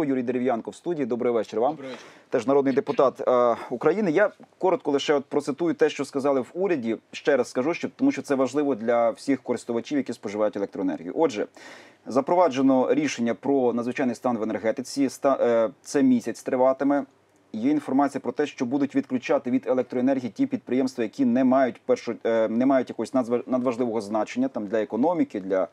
зв'язку. Юрій Дерев'янко в студії. Добрий вечір вам. Теж народний депутат е, України. Я коротко лише от процитую те, що сказали в уряді. Ще раз скажу, що тому що це важливо для всіх користувачів, які споживають електроенергію. Отже, запроваджено рішення про надзвичайний стан в енергетиці. Ста, е, це місяць триватиме. Є інформація про те, що будуть відключати від електроенергії ті підприємства, які не мають першу е, не мають якогось надважливого значення там для економіки, для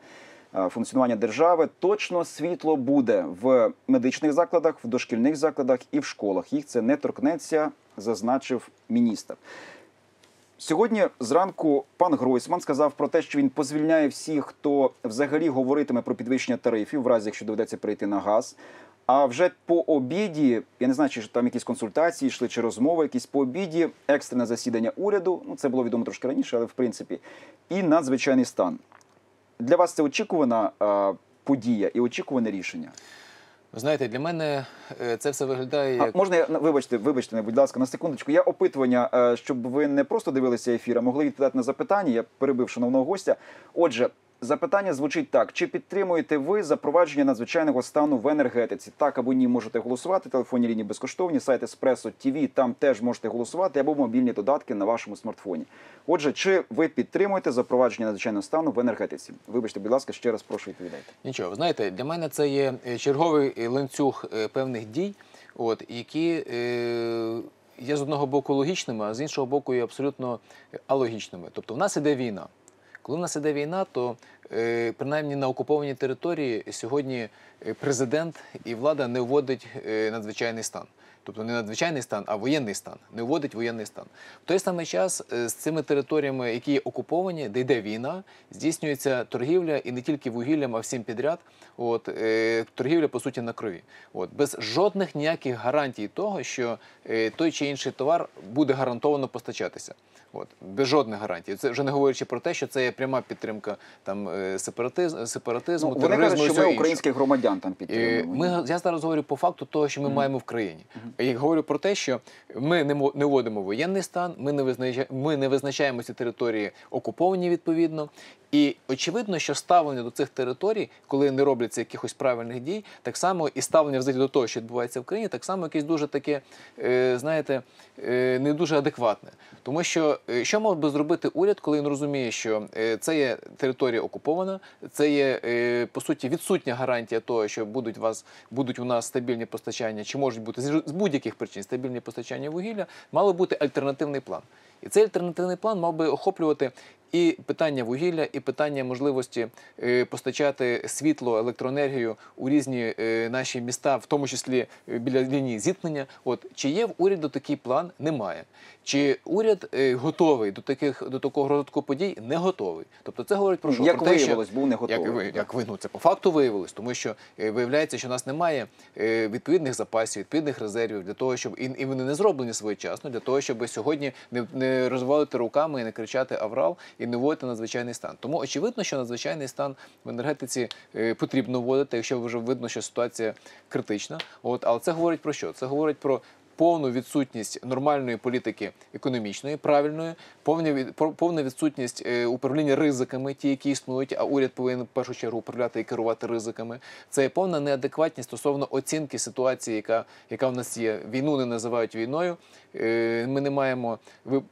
функціонування держави. Точно світло буде в медичних закладах, в дошкільних закладах і в школах. Їх це не торкнеться, зазначив міністр. Сьогодні зранку пан Гройсман сказав про те, що він позвільняє всіх, хто взагалі говоритиме про підвищення тарифів, в разі якщо доведеться перейти на газ. А вже по обіді, я не знаю, чи там якісь консультації йшли чи розмови, якісь по обіді, екстрене засідання уряду. Ну це було відомо трошки раніше, але в принципі, і надзвичайний стан. Для вас це очікувана е, подія і очікуване рішення. Ви знаєте, для мене е, це все виглядає як А можна я вибачте, вибачте, не будь ласка, на секундочку. Я опитування, е, щоб ви не просто дивилися ефір, а могли відповідати на запитання. Я перебив шановного гостя. Отже, запитання звучить так: чи підтримуєте ви запровадження надзвичайного стану в енергетиці? Так або ні, можете голосувати. Телефонні лінії безкоштовні, сайт Еспресо ТВ, там теж можете голосувати або мобільні додатки на вашому смартфоні. Отже, чи ви підтримуєте запровадження надзвичайного стану в енергетиці? Вибачте, будь ласка, ще раз прошу відповідайте. нічого. Знаєте, для мене це є е, черговий е, ланцюг е, певних дій, от які е, є з одного боку логічними, а з іншого боку є абсолютно алогічними. Тобто, в нас іде війна. Коли в нас іде війна, то е, принаймні на окупованій території сьогодні е, президент і влада не вводить е, надзвичайний стан. Тобто не надзвичайний стан, а воєнний стан, не вводить воєнний стан. В той самий час е, з цими територіями, які є окуповані, де йде війна, здійснюється торгівля і не тільки вугіллям, а всім підряд. От е, торгівля по суті на крові. От без жодних ніяких гарантій того, що е, той чи інший товар буде гарантовано постачатися. От без жодних гарантій. Це вже не говорячи про те, що це є пряма підтримка там е, сепаратизм, сепаратизму, Ну, вони тероризму кажуть, що ми українських громадян там Е, підтримуємо. Ми я зараз говорю по факту того, що ми маємо в країні. Я говорю про те, що ми не не вводимо воєнний стан, ми не визначаємо, ми не визначаємо ці території окуповані відповідно. І очевидно, що ставлення до цих територій, коли не робляться якихось правильних дій, так само і ставлення взагалі до того, що відбувається в країні, так само якесь дуже таке, е, знаєте, е, не дуже адекватне. Тому що е, що мав би зробити уряд, коли він розуміє, що це є територія окупована, це є по суті відсутня гарантія того, що будуть вас будуть у нас стабільні постачання, чи можуть бути з будь-яких причин стабільні постачання вугілля, мало бути альтернативний план. І цей альтернативний план мав би охоплювати і питання вугілля, і питання можливості е, постачати світло, електроенергію у різні е, наші міста, в тому числі е, біля лінії зіткнення. От чи є в уряду такий план? Немає. Чи уряд готовий до таких до такого розвитку подій? Не готовий. Тобто це говорить про що? Як про те, що- виявилось, був не готовий. Як, як ви, ну, це по факту виявилось, тому що виявляється, що у нас немає відповідних запасів, відповідних резервів для того, щоб і, і вони не зроблені своєчасно, для того, щоб сьогодні не, не розвалити руками і не кричати аврал і не вводити надзвичайний стан. Тому очевидно, що надзвичайний стан в енергетиці е, потрібно вводити, якщо вже видно, що ситуація критична. От, але це говорить про що? Це говорить про повну відсутність нормальної політики економічної, правильної, повна від відсутність е, управління ризиками, ті, які існують, а уряд повинен в першу чергу управляти і керувати ризиками. Це є повна неадекватність стосовно оцінки ситуації, яка, яка в нас є. Війну не називають війною. Е, Ми не маємо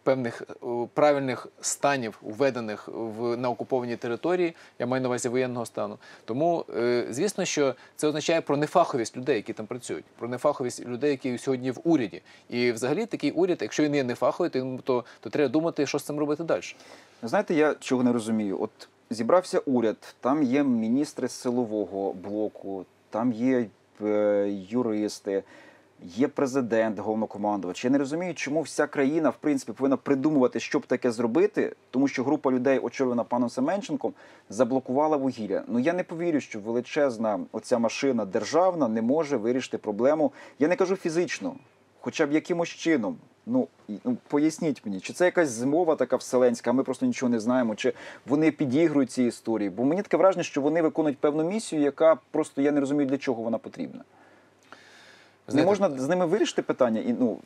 певних е, правильних станів, введених в на окупованій території. Я маю на увазі воєнного стану. Тому, звісно, що це означає про нефаховість людей, які там працюють, про нефаховість людей, які сьогодні в уряді. І взагалі такий уряд, якщо він є нефаховий, то, то, то треба думати, що з цим робити далі. Знаєте, я чого не розумію. От зібрався уряд, там є міністри силового блоку, там є е, юристи, є президент, головнокомандувач. Я не розумію, чому вся країна в принципі повинна придумувати, що б таке зробити, тому що група людей, очолювана паном Семенченком, заблокувала вугілля. Ну я не повірю, що величезна оця машина державна не може вирішити проблему. Я не кажу фізично, хоча б якимось чином. Ну, ну поясніть мені, чи це якась змова така вселенська, а ми просто нічого не знаємо, чи вони підігрують ці історії. Бо мені таке враження, що вони виконують певну місію, яка просто я не розумію, для чого вона потрібна. Знаєте, не можна з ними вирішити питання і ну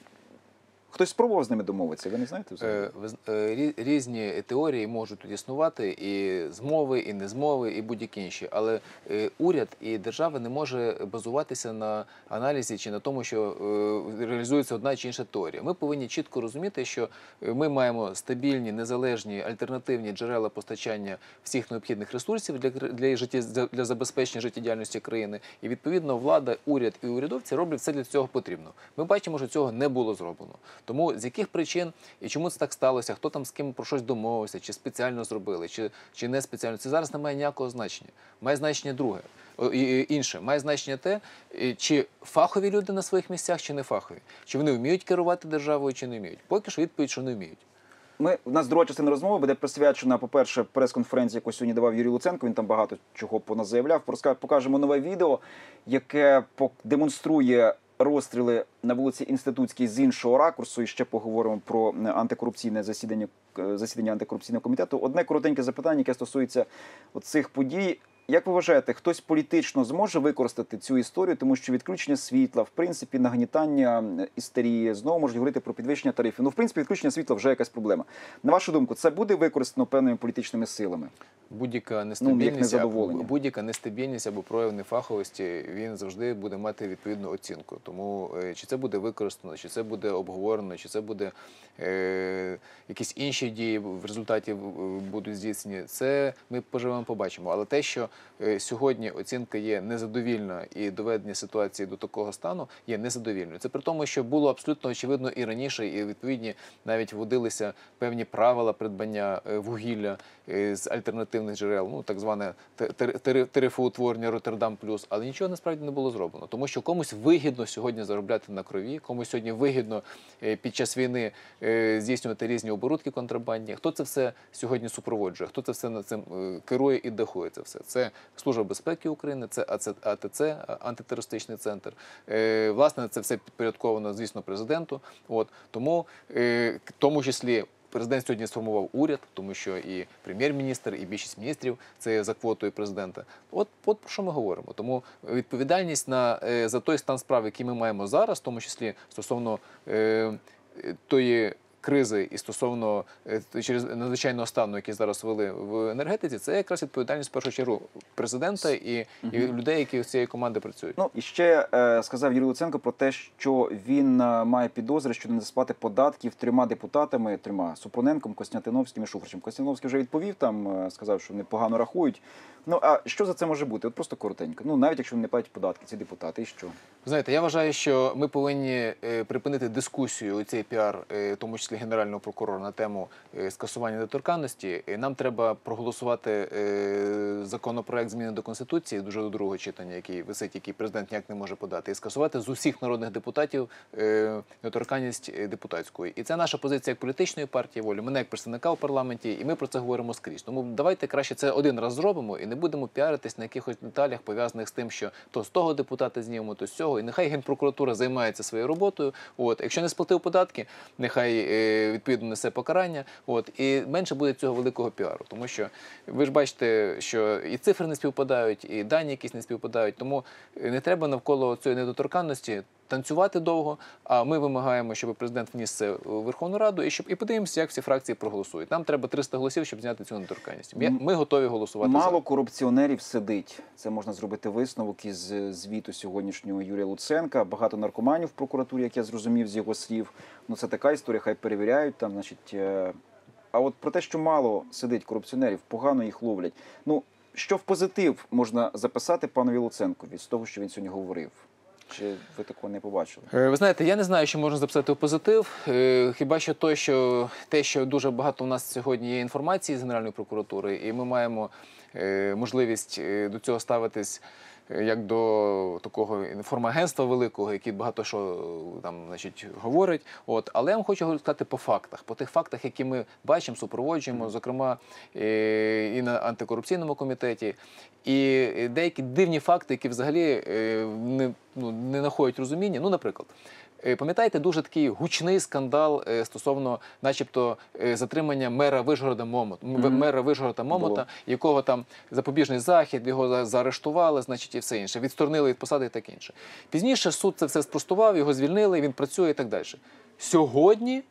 Хтось спробував з ними домовитися, ви не знаєте взагалі? Е, е, рі- Різні теорії можуть існувати і змови, і незмови, і будь-які інші. Але е, уряд і держава не може базуватися на аналізі чи на тому, що реалізується одна чи інша теорія. Ми повинні чітко розуміти, що ми маємо стабільні, незалежні, альтернативні джерела постачання всіх необхідних ресурсів для для, житті- для забезпечення життєдіяльності країни. І відповідно влада, уряд і урядовці роблять все для цього потрібно. Ми бачимо, що цього не було зроблено. Тому з яких причин і чому це так сталося, хто там з ким про щось домовився, чи спеціально зробили, чи, чи не спеціально, це зараз не має ніякого значення. Має значення друге. І- інше має значення те, чи фахові люди на своїх місцях, чи не фахові, чи вони вміють керувати державою, чи не вміють. Поки що відповідь, що не вміють. Ми у нас друга частина розмови буде присвячена, по-перше, прес-конференції, яку сьогодні давав Юрій Луценко. Він там багато чого поназаявляв. Проска- Покажемо нове відео, яке демонструє розстріли на вулиці Інститутській з іншого ракурсу. І ще поговоримо про е, антикорупційне засідання е, засідання антикорупційного комітету. Одне коротеньке запитання, яке стосується цих подій. Як ви вважаєте, хтось політично зможе використати цю історію, тому що відключення світла, в принципі, нагнітання істерії, знову можуть говорити про підвищення тарифів. Ну, в принципі, відключення світла вже якась проблема. На вашу думку, це буде використано певними політичними силами? Будь-яка нестабільність, незадоволення. або- будь-яка нестабільність або прояв нефаховості, він завжди буде мати відповідну оцінку. Тому е, чи це буде використано, чи це буде обговорено, чи це буде е, якісь інші дії в результаті будуть здійснені, це ми поживемо, побачимо. Але те, що сьогодні оцінка є незадовільна і доведення ситуації до такого стану є незадовільною. Це при тому, що було абсолютно очевидно і раніше, і відповідні навіть вводилися певні правила придбання е, вугілля е, з альтернативних джерел, ну так зване тарифоутворення Роттердам Плюс, але нічого насправді не було зроблено, тому що комусь вигідно сьогодні заробляти на крові, комусь сьогодні вигідно е, під час війни е, здійснювати різні оборудки контрабандні. Хто це все сьогодні супроводжує? Хто це все над цим е, керує і дахує це все? Це Служба безпеки України, це АТЦ, антитерористичний центр. Е, Власне, це все підпорядковано, звісно, президенту. От тому, е, в тому числі. Президент сьогодні сформував уряд, тому що і прем'єр-міністр, і більшість міністрів це за квотою президента. От, от про що ми говоримо. Тому відповідальність на е, за той стан справ, який ми маємо зараз, в тому числі стосовно е, тої. Кризи і стосовно е, через надзвичайного стану, який зараз ввели в енергетиці, це якраз відповідальність в першу чергу президента і, і людей, які з цієї команди працюють. Ну і ще е, сказав Юрій Луценко про те, що він е, має підозри щодо несплати податків трьома депутатами, трьома Супроненком, Костянтиновським і Шуфричем. Костянтиновський вже відповів там, е, сказав, що вони погано рахують. Ну а що за це може бути? От просто коротенько. Ну навіть якщо вони не платять податки, ці депутати, і що? Знаєте, я вважаю, що ми повинні е, припинити дискусію цей піар, е, тому числі генерального прокурора, на тему е, скасування недоторканності. Нам треба проголосувати е, законопроект зміни до конституції дуже до другого читання, який висить, який президент ніяк не може подати, і скасувати з усіх народних депутатів е, недоторканність е, депутатської. І це наша позиція як політичної партії волі, мене як представника у парламенті, і ми про це говоримо скрізь. Тому давайте краще це один раз зробимо і не будемо піаритись на якихось деталях, пов'язаних з тим, що то з того депутата знімемо, то з цього. І нехай генпрокуратура займається своєю роботою. От, якщо не сплатив податки, нехай е, відповідно несе покарання. От і менше буде цього великого піару, тому що ви ж бачите, що і цифри не співпадають, і дані якісь не співпадають. Тому не треба навколо цієї недоторканності. Танцювати довго, а ми вимагаємо, щоб президент вніс це у Верховну Раду, і щоб і подивимося, як всі фракції проголосують. Нам треба 300 голосів, щоб зняти цю недоторканність. Ми, ми готові голосувати Мало за. корупціонерів сидить. Це можна зробити висновок із е, звіту сьогоднішнього Юрія Луценка. Багато наркоманів в прокуратурі, як я зрозумів з його слів. Ну це така історія, хай перевіряють там, значить. е, А от про те, що мало сидить корупціонерів, погано їх ловлять. Ну що в позитив можна записати панові Луценкові з того, що він сьогодні говорив? Чи ви такого не побачили? Е, Ви знаєте, я не знаю, що можна записати у позитив. Е, Хіба що той, що те, що дуже багато в нас сьогодні є інформації з Генеральної прокуратури, і ми маємо можливість е, до цього ставитись. е, Як до такого інформагентства великого, який багато що е, там значить говорить. От, але я вам хочу сказати по фактах, по тих фактах, які ми бачимо, супроводжуємо, зокрема е, і на антикорупційному комітеті, і деякі дивні факти, які взагалі е, не ну, не знаходять розуміння. Ну, наприклад, е, пам'ятаєте дуже такий гучний скандал е, стосовно, начебто, е, затримання мера Вишгорода Момот, мера Вишгорода Момота, Було. якого там запобіжний захід, його за- заарештували, значить, і все інше, відсторонили від посади і таке інше. Пізніше суд це все спростував, його звільнили, він працює і так далі. Сьогодні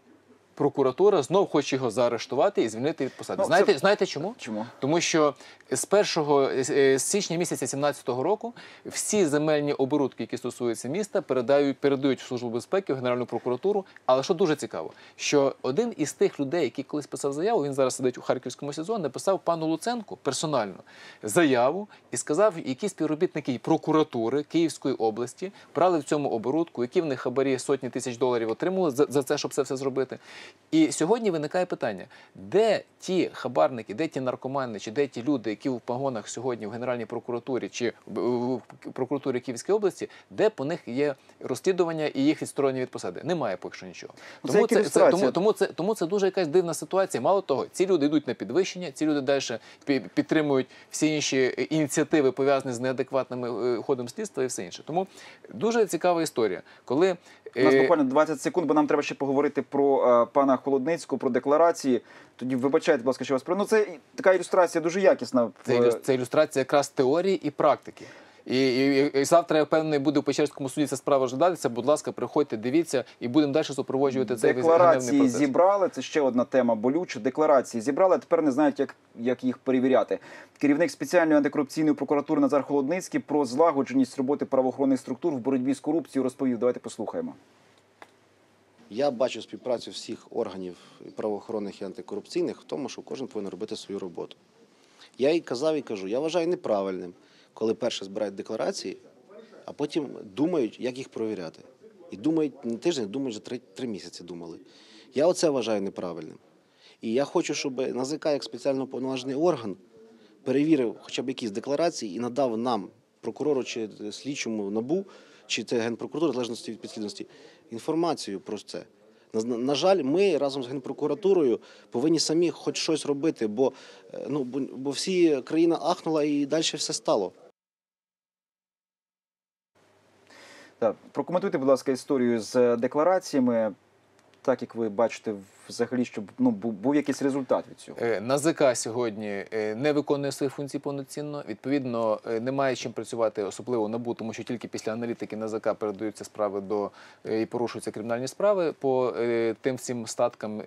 прокуратура знов хоче його заарештувати і звільнити від посади. Ну, знаєте, це- знаєте чому? Чому? Тому що з 1 з січня місяця 2017 року всі земельні оборудки, які стосуються міста, передають, передають в службу безпеки в Генеральну прокуратуру. Але що дуже цікаво, що один із тих людей, який колись писав заяву, він зараз сидить у харківському СІЗО, написав пану Луценку персонально заяву і сказав, які співробітники прокуратури Київської області брали в цьому оборудку, які в них хабарі сотні тисяч доларів отримали за, за це, щоб це все зробити. І сьогодні виникає питання: де ті хабарники, де ті наркомани, чи де ті люди, які в погонах сьогодні в Генеральній прокуратурі чи в- прокуратурі Київської області, де по них є розслідування і їх відсторонення від посади? Немає поки що нічого. Ну, це Тому це, це, тому, тому це тому це дуже якась дивна ситуація. Мало того, ці люди йдуть на підвищення, ці люди далі підтримують всі інші ініціативи, пов'язані з неадекватним е, ходом слідства і все інше. Тому дуже цікава історія, коли У нас е, буквально 20 секунд, бо нам треба ще поговорити про е, пана Холодницького, про декларації. Тоді вибачайте, будь ласка, що вас про ну це така ілюстрація дуже якісна. Це, це ілюстрація якраз теорії і практики. І, і, і завтра, я впевнений, буде у Печерському суді ця справа розглядатися. Будь ласка, приходьте, дивіться, і будемо далі супроводжувати цей Декларації процес. зібрали. Це ще одна тема болюча. Декларації зібрали, а тепер не знають, як, як їх перевіряти. Керівник спеціальної антикорупційної прокуратури Назар Холодницький про злагодженість роботи правоохоронних структур в боротьбі з корупцією розповів. Давайте послухаємо. Я бачу співпрацю всіх органів правоохоронних і антикорупційних в тому, що кожен повинен робити свою роботу. Я і казав і кажу, я вважаю неправильним, коли перше збирають декларації, а потім думають, як їх провіряти. І думають не тиждень, думають, вже три, три місяці думали. Я оце вважаю неправильним. І я хочу, щоб НАЗК як спеціально повноважений орган перевірив хоча б якісь декларації і надав нам, прокурору чи слідчому набу, чи це генпрокуратура, в залежності від підслідності, інформацію про це. На, жаль, ми разом з генпрокуратурою повинні самі хоч щось робити, бо, е, ну, бо, всі країна ахнула і далі все стало. Так, прокоментуйте, будь ласка, історію з деклараціями, так як ви бачите, взагалі, щоб ну був, був якийсь результат від цього. Е, НАЗК сьогодні е, не виконує свої функції повноцінно. Відповідно, е, немає чим працювати, особливо набу, тому що тільки після аналітики НАЗК передаються справи до і порушуються кримінальні справи по тим всім статкам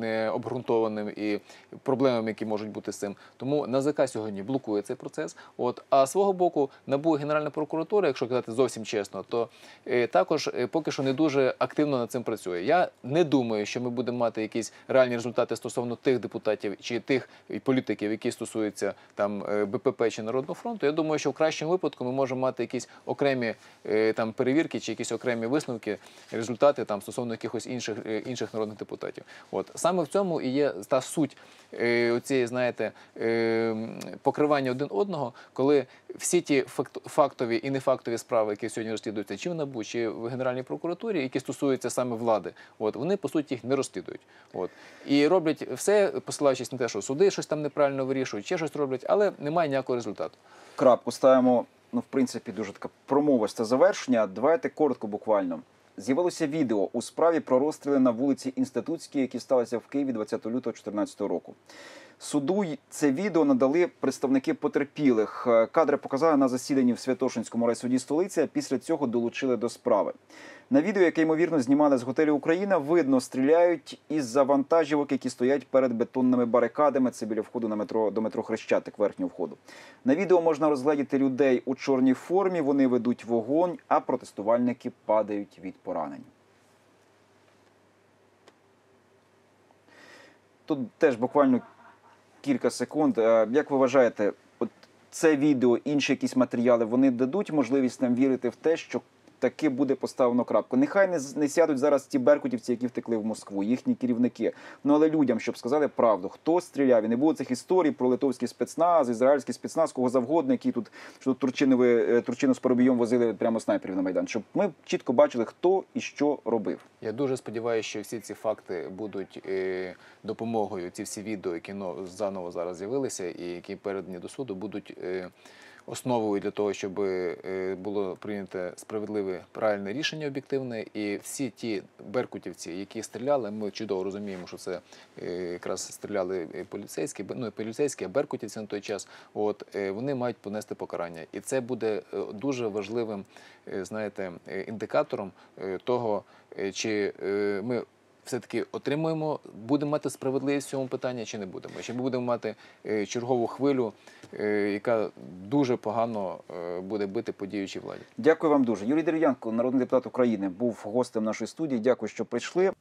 необґрунтованим і проблемам, які можуть бути з цим. Тому НАЗК сьогодні блокує цей процес. От а свого боку, набу Генеральна прокуратура, якщо казати зовсім чесно, то також поки що не дуже активно над цим працює. Я не думаю, що ми будемо мати якісь реальні результати стосовно тих депутатів чи тих політиків, які стосуються там е, БПП чи Народного фронту. Я думаю, що в кращому випадку ми можемо мати якісь окремі е, там перевірки чи якісь окремі висновки, результати там стосовно якихось інших е, інших народних депутатів. От саме в цьому і є та суть оцієї, знаєте, покривання один одного, коли всі ті факт- фактові і нефактові справи, які сьогодні розслідуються, чи в НАБУ, чи в Генеральній прокуратурі, які стосуються саме влади, от вони по суті їх не розслідують. От і роблять все, посилаючись на те, що суди щось там неправильно вирішують, ще щось роблять, але немає ніякого результату. Крапку ставимо, ну, в принципі, дуже така промовисте завершення. Давайте коротко буквально. З'явилося відео у справі про розстріли на вулиці Інститутській, які сталися в Києві 20 лютого 2014 року. Суду це відео надали представники потерпілих. Е, Кадри показали на засіданні в Святошинському райсуді столиці, а після цього долучили до справи. На відео, яке ймовірно знімали з готелю Україна, видно, стріляють із вантажівок, які стоять перед бетонними барикадами. Це біля входу на метро до метро Хрещатик, верхнього входу. На відео можна розгледіти людей у чорній формі. Вони ведуть вогонь, а протестувальники падають від поранень. Тут теж буквально кілька секунд. Е, Як ви вважаєте, от це відео, інші якісь матеріали, вони дадуть можливість нам вірити в те, що таки буде поставлено крапку. Нехай не, не сядуть зараз ті беркутівці, які втекли в Москву, їхні керівники. Ну але людям, щоб сказали правду, хто стріляв, і не було цих історій про литовський спецназ, ізраїльський спецназ, кого завгодно, які тут що тут Турчинови, е, Турчину з Парубійом возили прямо снайперів на майдан, щоб ми чітко бачили, хто і що робив. Я дуже сподіваюся, що всі ці факти будуть е, допомогою. Ці всі відео, які но, заново зараз з'явилися, і які передані до суду, будуть е, основою для того, щоб е, було прийнято справедливе правильне рішення об'єктивне. І всі ті беркутівці, які стріляли, ми чудово розуміємо, що це е, якраз стріляли е, поліцейські, ну поліцейські, а беркутівці на той час. От вони мають понести покарання, і це буде дуже важливим, знаєте, індикатором того, чи ми все-таки отримуємо, будемо мати справедливість в цьому питанні чи не будемо. Чи ми будемо мати е, чергову хвилю, е, яка дуже погано е, буде бити по діючій владі. Дякую вам дуже. Юрій Дерев'янко, народний депутат України, був гостем нашої студії. Дякую, що прийшли.